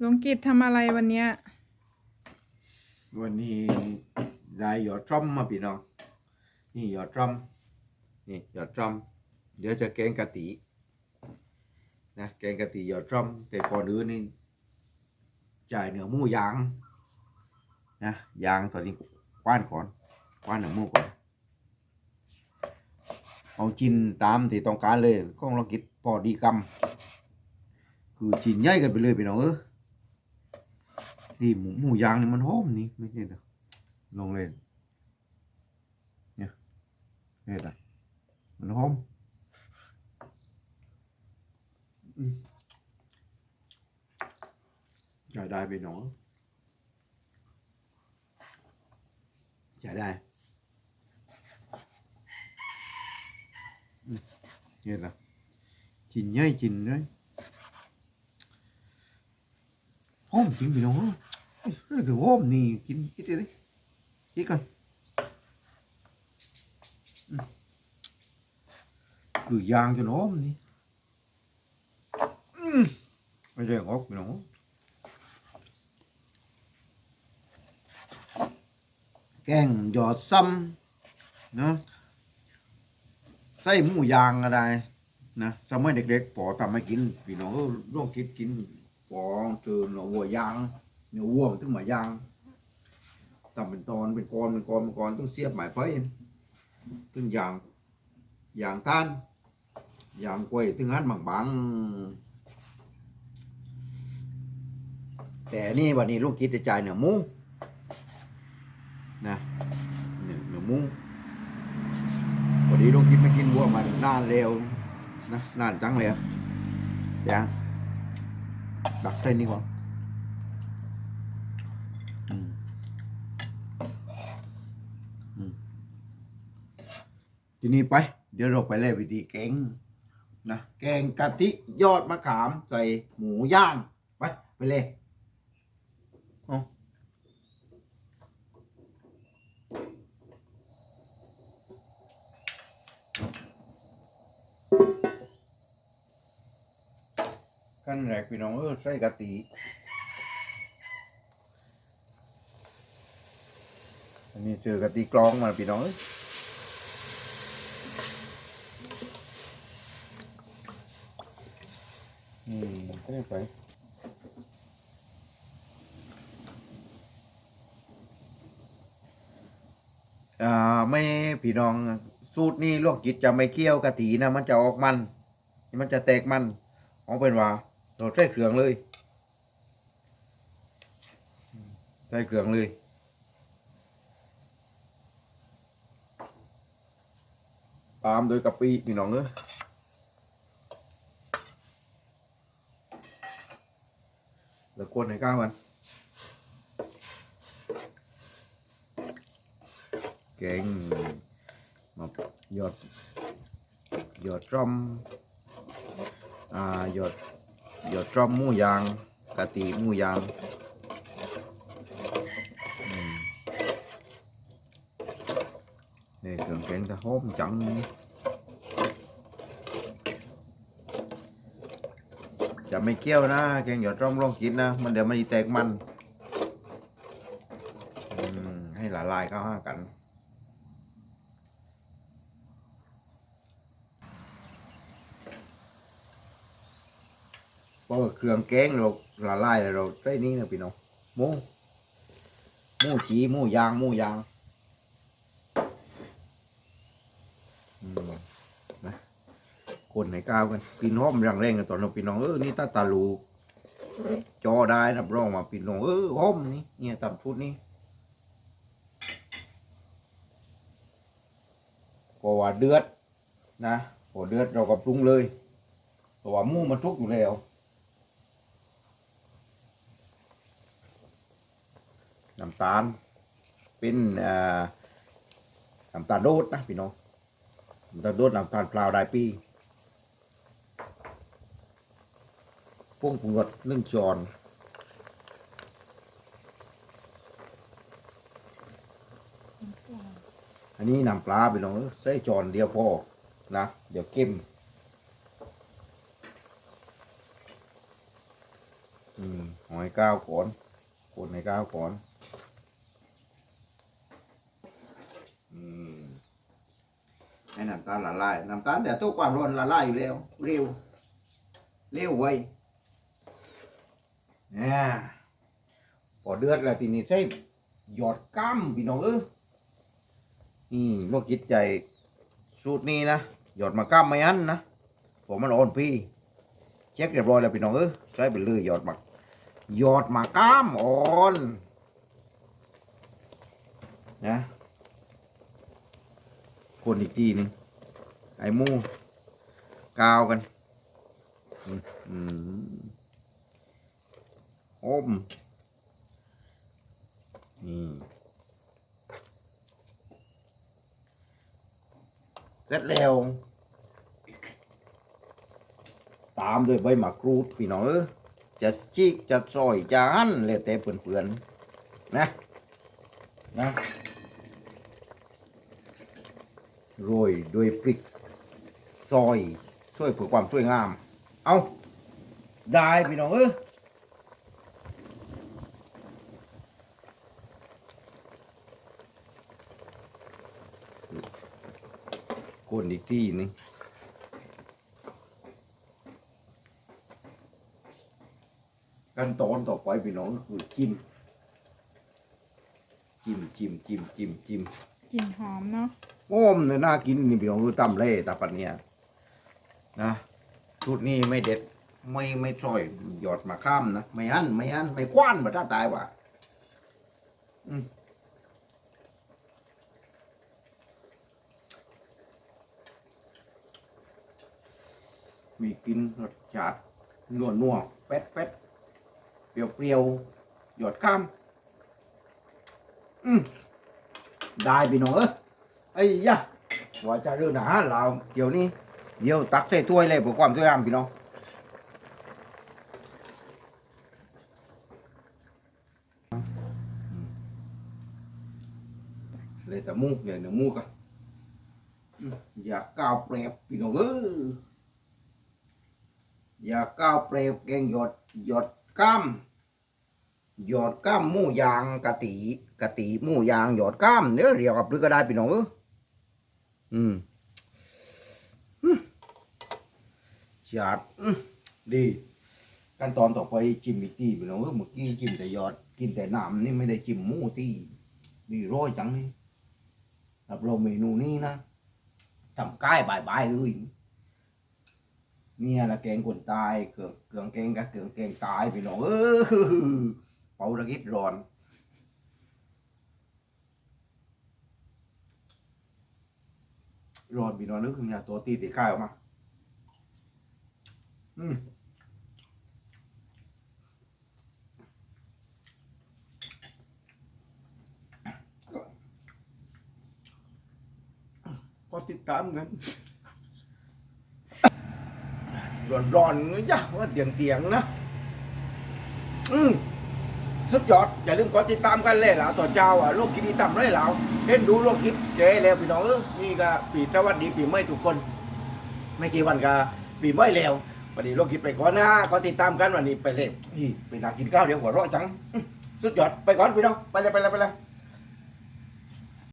หลวงกิจทำอะไรวันเนี้ยวันนี้ได้หยอดทรัมมาพี่น้อง นี่หยอดทรัมนี่หยอดทรัมเดี๋ยวจะแกงกะตินะแกงกะติหยอดทรัมแต่ก่อนอื่นนี่จ่ายเนื้อหมูยางนะยางตอนนี้คว้านก่อนคว้านเนื้อหมูก่อนเอาจินตามที่ต้องการเลยก็ลองกิดพอดีกำคือจินใหญ่กันไปเลยพี่น้องเออ นี่หมูหมูยางนี่มันหอมนี่ไม่ใช่เหรอลงเลยเนี่ยเห็นไหมมันหอมอืมใช้ได้ไปหนอใช้ได้เห็นไหมจินย่อยจินเลยหอมจริงพี่น้อ ยเรื่อโฮมนี่กินกินดิกินก่อนคือยางจนโฮมนี่ไม่ใช่งอกพี่น้องแกงหยอดซ้ำเนาะใส่หมูยางอะไรนะสมัยเด็กๆปอทำให้กิน พี่น้องร่วงคิดกินปอเจอหน่อวัวยาง เนื้อวัวมันต้องมายางทำเป็นตอนเป็นกรเป็นกรเป็นกรต้องเสียบหมายไฟต้องยางยางท่านยางกล้วยถึงหันบางบางแต่นี่วันนี้ลูกคิดจะจ่ายเนื้อมูนะเนื้อเนื้อหมูวันนี้ลูกคิดไม่กินวัวมานานแล้วนะนานจังเลยจ้ะดักเส้นนี้ก่อน อืมอืม ทีนี้ไป เดี๋ยวเราไปเล่นวิธีแกงนะแกงกะทิยอดมะขามใส่หมูย่าง ไป ไปเลยเอาขั้นแรกพี่น้องเออใส่กะทิอันนี้เจอกะตีกลองมาพี่น้องเอ้ ยนี่ก็ได้ไปอ่าไม่พี่น้องสูตรนี้ลวกจิตจะไม่เคี่ยวกะตีนะมันจะออกมัน มันจะแตกมันของเป็นว่าเราใส่เครื่องเลยใส่เครื่องเลยตามโดยกะปิพี่น้องเอ้ย แล้วกวนให้ก้าวกันเก่งมาหยดหยดร่อมอ่าหยดหยดร่อมหมูยางกะติหมูยางนี่เครื่องแกงจะหอมจัง ไม่เคี่ยวนะแกงหยอดร่อมลองกินนะ มันเดี๋ยวมันจะแตกมันมให้ละลายเข้าห้ากัน เพราะเครื่องแกงเราละลายแล้วเราใส่นี่นะพี่น้องหมูหมูจีหมูยางหมูยาง อืม คนให้ก้าวกันพี่น้องรังแรงกันตอนเราพี่น้องเออนี่ตาตาลูกจอได้รับรองมาพี่น้องเออหอมนี่เนี่ยตำชุดนี้เพราะว่าเดือดนะพอเดือดเราก็ปรุงเลยเพราะว่ามูมันทุกอยู่แล้วน้ำตาลเป็นน้ำตาลโดดนะพี่น้องน้ำตาลโดดน้ำตาลเปล่าได้ปี พวงปรุงรสหนึ่งช้อนอันนี้น้ำปลาพี่น้องใส่จอนเดียวพอนะ เดี๋ยวเค็มอืมหอยก้าวก่อนคนในก้าวก่อน อืมให้น้ำตาลละลาย น้ำตาลแต่ตัวความร้อนละลายอยู่แล้ว เร็ว เร็วไว เนี่ยพอเดือดแล้วทีนี้ใช้หยอดก้ามพี่น้องเออนี่โรคจิตใจสูตรนี้นะหยอดมาก้ามไม่อันนะผมมันอ่อนพี่เช็คเรียบร้อยแล้วพี่น้องเออใช้ไปเลยหยอดมักหยอดมาก้ามอ่อนนะคนอีกทีหนึงไอ้มูกาวกัน อืม อืมอมนี่เสร็จแล้ว ตามด้วยใบมะกรูดพี่น้องเออจะจิกจะซอยจะหั่นแล้วแต่เปื่อนๆนะ นะโรยด้วยพริกซอย ช่วยเพื่อความสวยงาม เอาได้พี่น้องเออ คนอีกที่หนึงขั้นตอนต่อไปพี่น้องก็คือจิ้มจิ้มจิ้มจิ้มจิ้มจิ้มกลิ่นหอมเนาะโอ้มเนี่ยน่ากินนี่พี่น้องคือตำเล่ตาปันเนี่ยนะชุดนี้ไม่เด็ดไม่ไม่ซอยหยอดมาข้ามนะ ไม่อันไม่อันไม่คว้านมาถ้าตายว่ะอืม มีกลินรสชาตินัวนัวเป็ดเป็ดเปรี้ยวเปรี้ยวหยอดข้ามอืมได้พี่น้องเอ้ยไอ้ยะว่าจะเรื่องอาหารเราเดี๋ยวนี้เดี๋ยวตักใส่ถ้วยเลยเพื่อความสวยงามพี่น้องเลยแต่มูกเลยเนื้อมูกอะอืมอยาก้าวเปรียบพี่น้องเอ้ย อย่าก้าวเปรียบแกงหยดหยดก้ามหยดก้ามมูยางกะติกะติหมูยางหยดก้ามเนี่ยเรียกกับปลึกก็ได้พี่น้องเอออืมจัดดีขั้นตอนต่อไปจิ้มอีกทีพี่น้องเออเมื่อกี้จิ้มแต่หยอดกินแต่น้ำนี่ไม่ได้จิ้มหมูตีดีร้อยจังนี่รับรองเมนูนี้นะทำใกล้บายบายๆเลย เนี่ยละแกงคนตายเกลืองเกืองแกงกับเกลืองแกงตายพี่น้องเออเป่าระกิดร้อนร้อนพี่น้องนึกถึงเนี่ยตัวตีตีข้ายออกมา อืมก็ติดตามกัน ร้อนๆนะจ๊ะว่าเตียงเตียงๆนะ อืมสุดยอด อย่าลืมกดติดตามกันเลยหล่ะต่อเจ้าอะโลกกินดีต่ำเลยหล่ะเห็นดูโลกคิดเจ๊แล้วพี่น้องเออนี่ก็ปีสวัสดีปีใหม่ทุกคน ไม่กี่วันก็ปีใหม่แล้ววันนี้โลกคิดไปก่อนนะขอติดตามกันวันนี้ไปเลยนี่ไปนั่งกินข้าวเดี๋ยวหัวเราะจัง สุดยอดไปก่อนพี่น้องไปเลยไปเลยไปเลย